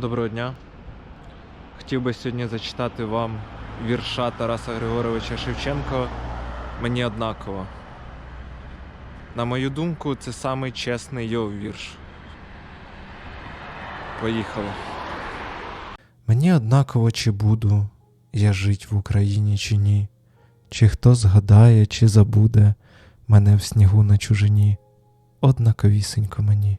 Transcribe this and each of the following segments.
Доброго дня. Хотів би сьогодні зачитати вам вірша Тараса Григоровича Шевченка Мені однаково. На мою думку, це самий чесний його вірш. Поїхали. Мені однаково, чи буду я жить в Україні чи ні, чи хто згадає, чи забуде мене в снігу на чужині, однаковісенько мені.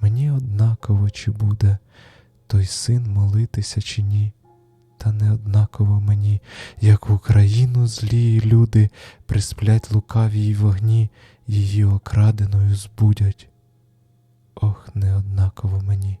Мені однаково, чи буде той син молитися чи ні, та не однаково мені, як в Україну злії люди присплять лукавій вогні, її окраденою збудять. Ох, не однаково мені.